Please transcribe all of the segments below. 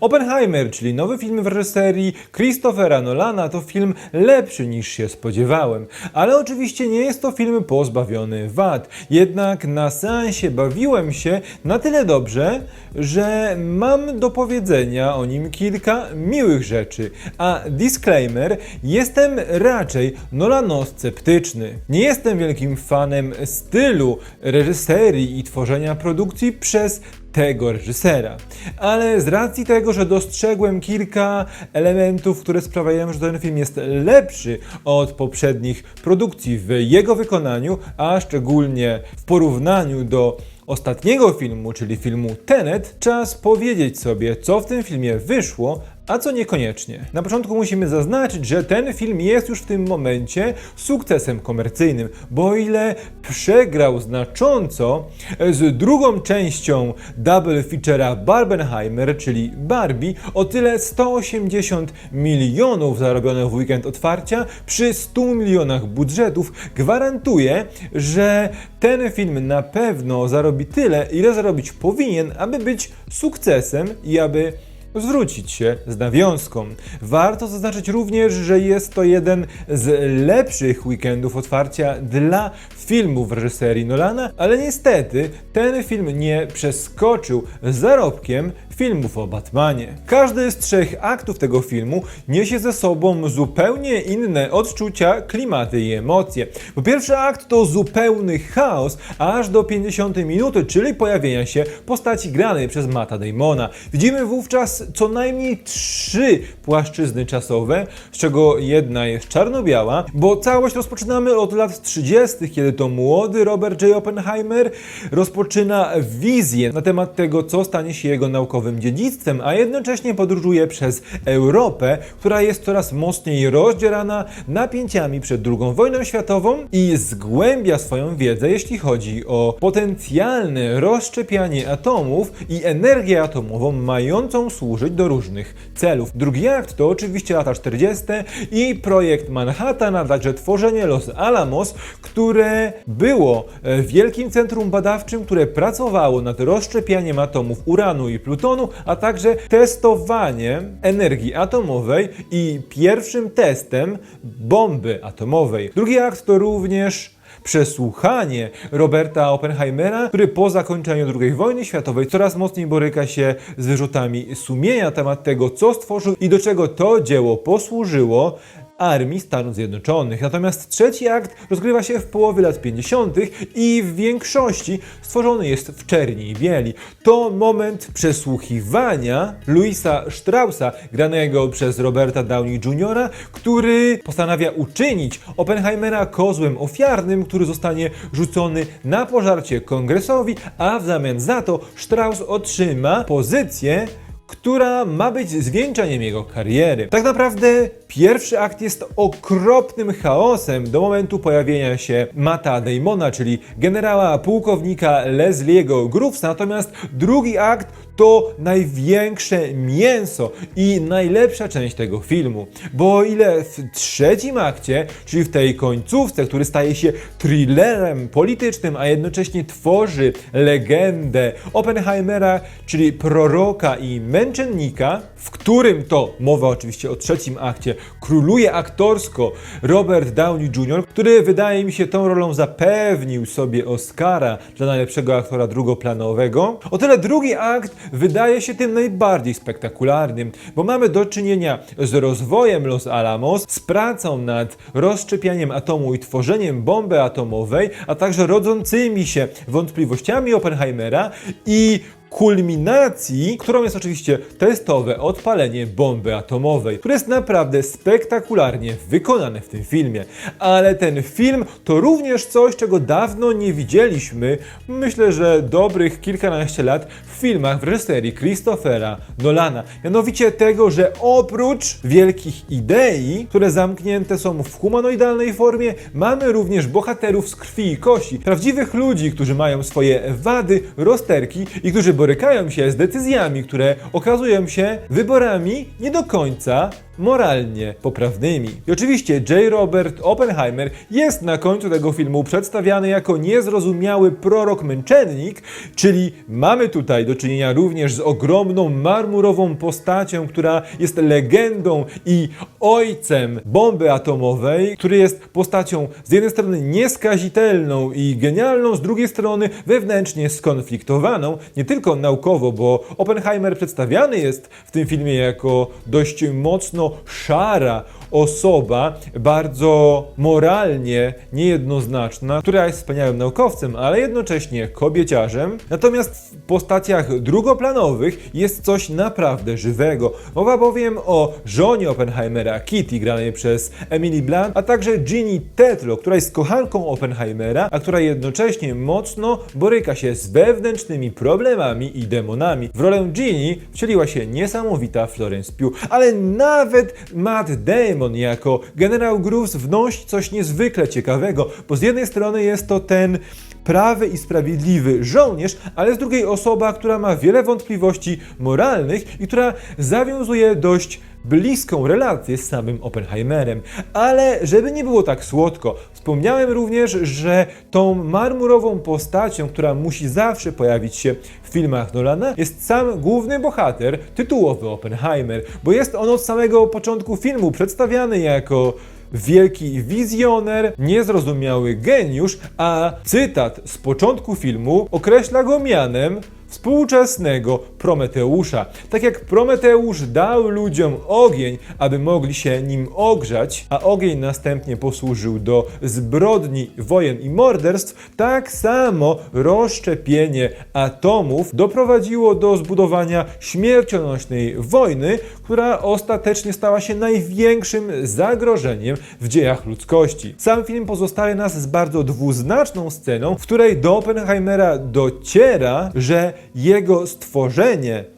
Oppenheimer, czyli nowy film w reżyserii Christophera Nolana, to film lepszy niż się spodziewałem. Ale oczywiście nie jest to film pozbawiony wad. Jednak na seansie bawiłem się na tyle dobrze, że mam do powiedzenia o nim kilka miłych rzeczy. A disclaimer, jestem raczej Nolano-sceptyczny. Nie jestem wielkim fanem stylu reżyserii i tworzenia produkcji przez tego reżysera. Ale z racji tego, że dostrzegłem kilka elementów, które sprawiają, że ten film jest lepszy od poprzednich produkcji w jego wykonaniu, a szczególnie w porównaniu do ostatniego filmu, czyli filmu Tenet, czas powiedzieć sobie, co w tym filmie wyszło, a co niekoniecznie. Na początku musimy zaznaczyć, że ten film jest już w tym momencie sukcesem komercyjnym, bo o ile przegrał znacząco z drugą częścią double feature'a Barbenheimer, czyli Barbie, o tyle 180 milionów zarobione w weekend otwarcia przy 100 milionach budżetów gwarantuje, że ten film na pewno zarobi tyle, ile zarobić powinien, aby być sukcesem i aby zwrócić się z nawiązką. Warto zaznaczyć również, że jest to jeden z lepszych weekendów otwarcia dla filmów reżyserii Nolana, ale niestety ten film nie przeskoczył zarobkiem filmów o Batmanie. Każdy z trzech aktów tego filmu niesie ze sobą zupełnie inne odczucia, klimaty i emocje. Bo pierwszy akt to zupełny chaos, aż do 50 minuty, czyli pojawienia się postaci granej przez Matta Damona. Widzimy wówczas co najmniej trzy płaszczyzny czasowe, z czego jedna jest czarno-biała, bo całość rozpoczynamy od lat 30., kiedy to młody Robert J. Oppenheimer rozpoczyna wizję na temat tego, co stanie się jego naukowym dziedzictwem, a jednocześnie podróżuje przez Europę, która jest coraz mocniej rozdzierana napięciami przed II wojną światową i zgłębia swoją wiedzę, jeśli chodzi o potencjalne rozszczepianie atomów i energię atomową mającą służyć do różnych celów. Drugi akt to oczywiście lata 40. i projekt Manhattan, a także tworzenie Los Alamos, które było e, wielkim centrum badawczym, które pracowało nad rozszczepianiem atomów uranu i plutonu, a także testowaniem energii atomowej i pierwszym testem bomby atomowej. Drugi akt to również przesłuchanie Roberta Oppenheimera, który po zakończeniu II wojny światowej coraz mocniej boryka się z wyrzutami sumienia na temat tego, co stworzył i do czego to dzieło posłużyło armii Stanów Zjednoczonych. Natomiast trzeci akt rozgrywa się w połowie lat 50. i w większości stworzony jest w czerni i bieli. To moment przesłuchiwania Louisa Straussa, granego przez Roberta Downey Jr., który postanawia uczynić Oppenheimera kozłem ofiarnym, który zostanie rzucony na pożarcie kongresowi, a w zamian za to Strauss otrzyma pozycję która ma być zwieńczeniem jego kariery. Tak naprawdę pierwszy akt jest okropnym chaosem do momentu pojawienia się Mata Damona, czyli generała pułkownika Leslie'ego Groovesa, natomiast drugi akt to największe mięso i najlepsza część tego filmu. Bo o ile w trzecim akcie, czyli w tej końcówce, który staje się thrillerem politycznym, a jednocześnie tworzy legendę Oppenheimera, czyli proroka i męczennika, w którym to, mowa oczywiście o trzecim akcie, króluje aktorsko Robert Downey Jr., który wydaje mi się tą rolą zapewnił sobie Oscara dla najlepszego aktora drugoplanowego. O tyle drugi akt wydaje się tym najbardziej spektakularnym, bo mamy do czynienia z rozwojem Los Alamos, z pracą nad rozszczepianiem atomu i tworzeniem bomby atomowej, a także rodzącymi się wątpliwościami Oppenheimera i kulminacji, którą jest oczywiście testowe odpalenie bomby atomowej, które jest naprawdę spektakularnie wykonane w tym filmie. Ale ten film to również coś, czego dawno nie widzieliśmy, myślę, że dobrych kilkanaście lat w filmach w reżyserii Christophera Nolana. Mianowicie tego, że oprócz wielkich idei, które zamknięte są w humanoidalnej formie, mamy również bohaterów z krwi i kości, prawdziwych ludzi, którzy mają swoje wady, rozterki i którzy borykają się z decyzjami, które okazują się wyborami nie do końca moralnie poprawnymi. I oczywiście J. Robert Oppenheimer jest na końcu tego filmu przedstawiany jako niezrozumiały prorok męczennik, czyli mamy tutaj do czynienia również z ogromną marmurową postacią, która jest legendą i ojcem bomby atomowej, który jest postacią z jednej strony nieskazitelną i genialną, z drugiej strony wewnętrznie skonfliktowaną, nie tylko naukowo, bo Oppenheimer przedstawiany jest w tym filmie jako dość mocno Chara, osoba, bardzo moralnie niejednoznaczna, która jest wspaniałym naukowcem, ale jednocześnie kobieciarzem. Natomiast w postaciach drugoplanowych jest coś naprawdę żywego. Mowa bowiem o żonie Oppenheimera, Kitty, granej przez Emily Blunt, a także Ginny Tetlow, która jest kochanką Oppenheimera, a która jednocześnie mocno boryka się z wewnętrznymi problemami i demonami. W rolę Ginny wcieliła się niesamowita Florence Pugh, ale nawet Matt Damon jako generał Groves wnosi coś niezwykle ciekawego, bo z jednej strony jest to ten prawy i sprawiedliwy żołnierz, ale z drugiej osoba, która ma wiele wątpliwości moralnych i która zawiązuje dość bliską relację z samym Oppenheimerem. Ale żeby nie było tak słodko, wspomniałem również, że tą marmurową postacią, która musi zawsze pojawić się w filmach Nolana, jest sam główny bohater, tytułowy Oppenheimer, bo jest on od samego początku filmu przedstawiany jako wielki wizjoner, niezrozumiały geniusz, a cytat z początku filmu określa go mianem współczesnego Prometeusza. Tak jak Prometeusz dał ludziom ogień, aby mogli się nim ogrzać, a ogień następnie posłużył do zbrodni, wojen i morderstw, tak samo rozszczepienie atomów doprowadziło do zbudowania śmiercionośnej wojny, która ostatecznie stała się największym zagrożeniem w dziejach ludzkości. Sam film pozostawia nas z bardzo dwuznaczną sceną, w której do Oppenheimera dociera, że jego stworzenie,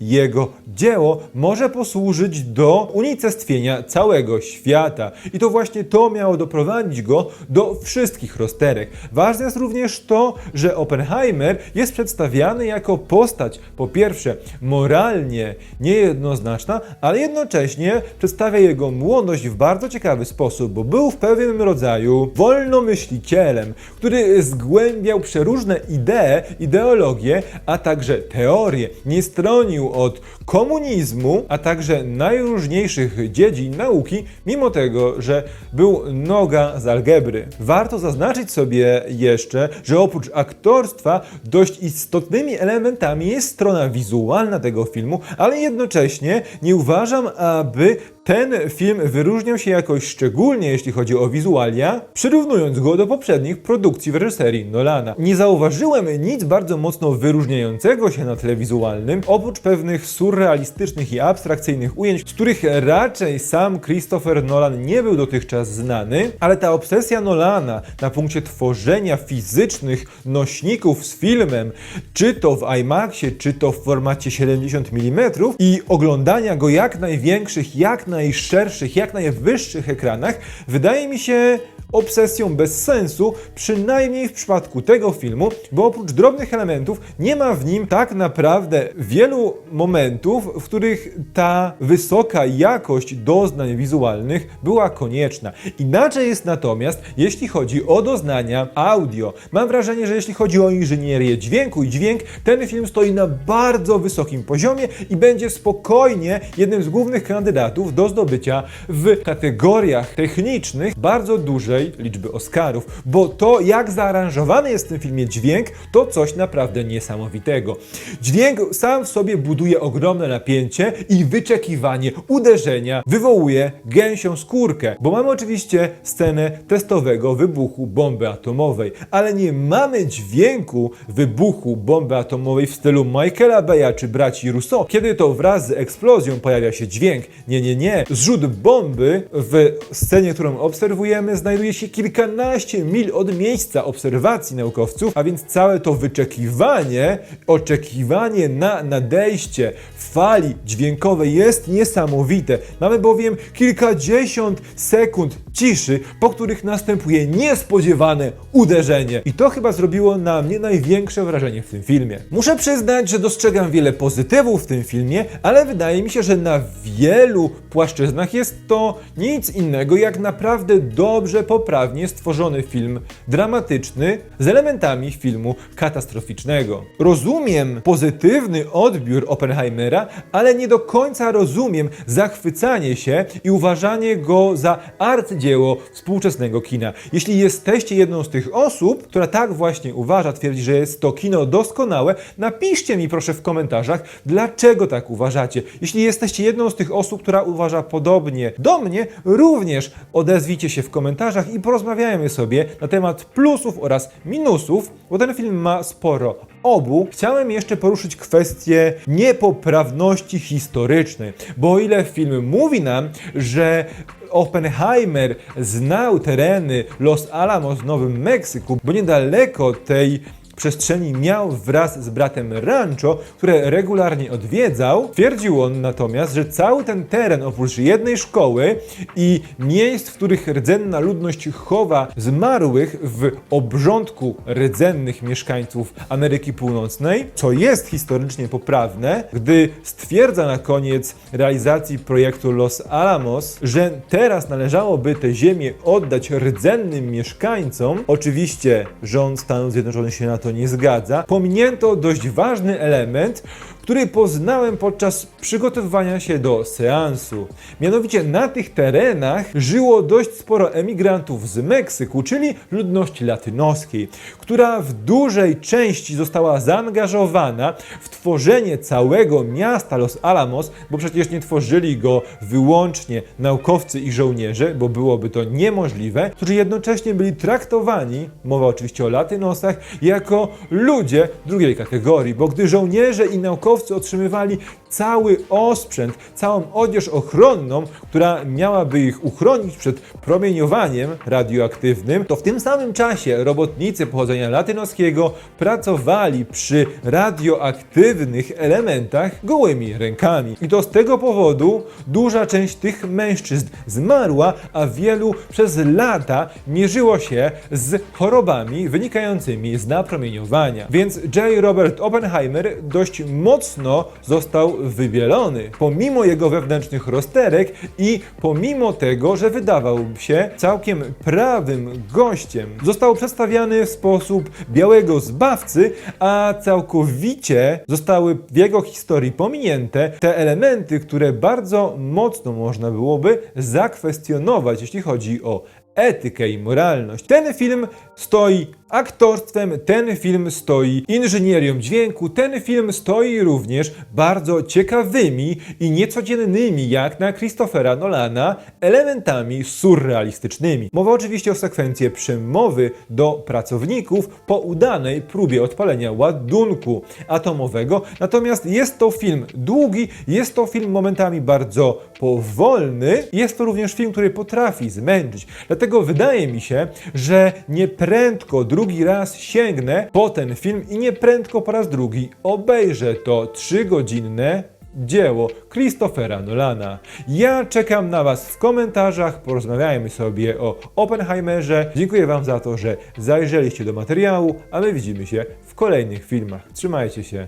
jego dzieło może posłużyć do unicestwienia całego świata. I to właśnie to miało doprowadzić go do wszystkich rozterek. Ważne jest również to, że Oppenheimer jest przedstawiany jako postać, po pierwsze, moralnie niejednoznaczna, ale jednocześnie przedstawia jego młodość w bardzo ciekawy sposób, bo był w pewnym rodzaju wolnomyślicielem, który zgłębiał przeróżne idee, ideologie, a także teorie. Nie stronił od komunizmu, a także najróżniejszych dziedzin nauki, mimo tego, że był noga z algebry. Warto zaznaczyć sobie jeszcze, że oprócz aktorstwa dość istotnymi elementami jest strona wizualna tego filmu, ale jednocześnie nie uważam, aby ten film wyróżniał się jakoś szczególnie, jeśli chodzi o wizualia, przyrównując go do poprzednich produkcji w reżyserii Nolana. Nie zauważyłem nic bardzo mocno wyróżniającego się na tle wizualnym, oprócz pewnych surrealistycznych i abstrakcyjnych ujęć, z których raczej sam Christopher Nolan nie był dotychczas znany, ale ta obsesja Nolana na punkcie tworzenia fizycznych nośników z filmem, czy to w IMAXie, czy to w formacie 70 mm i oglądania go jak największych, jak najszerszych, jak najwyższych ekranach, wydaje mi się obsesją bez sensu, przynajmniej w przypadku tego filmu, bo oprócz drobnych elementów nie ma w nim tak naprawdę wielu momentów, w których ta wysoka jakość doznań wizualnych była konieczna. Inaczej jest natomiast, jeśli chodzi o doznania audio. Mam wrażenie, że jeśli chodzi o inżynierię dźwięku i dźwięk, ten film stoi na bardzo wysokim poziomie i będzie spokojnie jednym z głównych kandydatów do zdobycia w kategoriach technicznych bardzo dużej liczby Oscarów, bo to jak zaaranżowany jest w tym filmie dźwięk, to coś naprawdę niesamowitego. Dźwięk sam w sobie buduje ogromne napięcie i wyczekiwanie uderzenia wywołuje gęsią skórkę, bo mamy oczywiście scenę testowego wybuchu bomby atomowej, ale nie mamy dźwięku wybuchu bomby atomowej w stylu Michaela Beya czy braci Rousseau, kiedy to wraz z eksplozją pojawia się dźwięk. Nie, nie, nie. Zrzut bomby w scenie, którą obserwujemy, znajduje się kilkanaście mil od miejsca obserwacji naukowców, a więc całe to wyczekiwanie, oczekiwanie na nadejście fali dźwiękowej jest niesamowite. Mamy bowiem kilkadziesiąt sekund ciszy, po których następuje niespodziewane uderzenie. I to chyba zrobiło na mnie największe wrażenie w tym filmie. Muszę przyznać, że dostrzegam wiele pozytywów w tym filmie, ale wydaje mi się, że na wielu płaszczyznach jest to nic innego jak naprawdę dobrze, poprawnie stworzony film dramatyczny z elementami filmu katastroficznego. Rozumiem pozytywny odbiór Oppenheimera, ale nie do końca rozumiem zachwycanie się i uważanie go za arcydzieło współczesnego kina. Jeśli jesteście jedną z tych osób, która tak właśnie uważa, twierdzi, że jest to kino doskonałe, napiszcie mi proszę w komentarzach, dlaczego tak uważacie. Jeśli jesteście jedną z tych osób, która uważa podobnie do mnie, również odezwijcie się w komentarzach i porozmawiajmy sobie na temat plusów oraz minusów, bo ten film ma sporo obu. Chciałem jeszcze poruszyć kwestię niepoprawności historycznej, bo o ile film mówi nam, że Oppenheimer znał tereny Los Alamos w Nowym Meksyku, bo niedaleko tej przestrzeni miał wraz z bratem rancho, które regularnie odwiedzał. Twierdził on natomiast, że cały ten teren oprócz jednej szkoły i miejsc, w których rdzenna ludność chowa zmarłych w obrządku rdzennych mieszkańców Ameryki Północnej, co jest historycznie poprawne, gdy stwierdza na koniec realizacji projektu Los Alamos, że teraz należałoby te ziemię oddać rdzennym mieszkańcom. Oczywiście rząd Stanów Zjednoczonych się na to nie zgadza. Pominięto dość ważny element, który poznałem podczas przygotowywania się do seansu. Mianowicie na tych terenach żyło dość sporo emigrantów z Meksyku, czyli ludności latynoskiej, która w dużej części została zaangażowana w tworzenie całego miasta Los Alamos, bo przecież nie tworzyli go wyłącznie naukowcy i żołnierze, bo byłoby to niemożliwe, którzy jednocześnie byli traktowani, mowa oczywiście o latynosach, jako ludzie drugiej kategorii, bo gdy żołnierze i naukowcy otrzymywali cały osprzęt, całą odzież ochronną, która miałaby ich uchronić przed promieniowaniem radioaktywnym, to w tym samym czasie robotnicy pochodzenia latynoskiego pracowali przy radioaktywnych elementach gołymi rękami. I to z tego powodu duża część tych mężczyzn zmarła, a wielu przez lata mierzyło się z chorobami wynikającymi z napromieniowania. Więc J. Robert Oppenheimer dość mocno został wybielony, pomimo jego wewnętrznych rozterek i pomimo tego, że wydawał się całkiem prawym gościem. Został przedstawiany w sposób białego zbawcy, a całkowicie zostały w jego historii pominięte te elementy, które bardzo mocno można byłoby zakwestionować, jeśli chodzi o etykę i moralność. Ten film stoi aktorstwem, ten film stoi inżynierią dźwięku, ten film stoi również bardzo ciekawymi i niecodziennymi, jak na Christophera Nolana, elementami surrealistycznymi. Mowa oczywiście o sekwencji przemowy do pracowników po udanej próbie odpalenia ładunku atomowego, natomiast jest to film długi, jest to film momentami bardzo powolny, jest to również film, który potrafi zmęczyć. Dlatego wydaje mi się, że nie prędko drugi raz sięgnę po ten film i nie prędko po raz drugi obejrzę to trzygodzinne dzieło Christophera Nolana. Ja czekam na Was w komentarzach, porozmawiajmy sobie o Oppenheimerze. Dziękuję Wam za to, że zajrzeliście do materiału, a my widzimy się w kolejnych filmach. Trzymajcie się,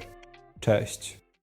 cześć!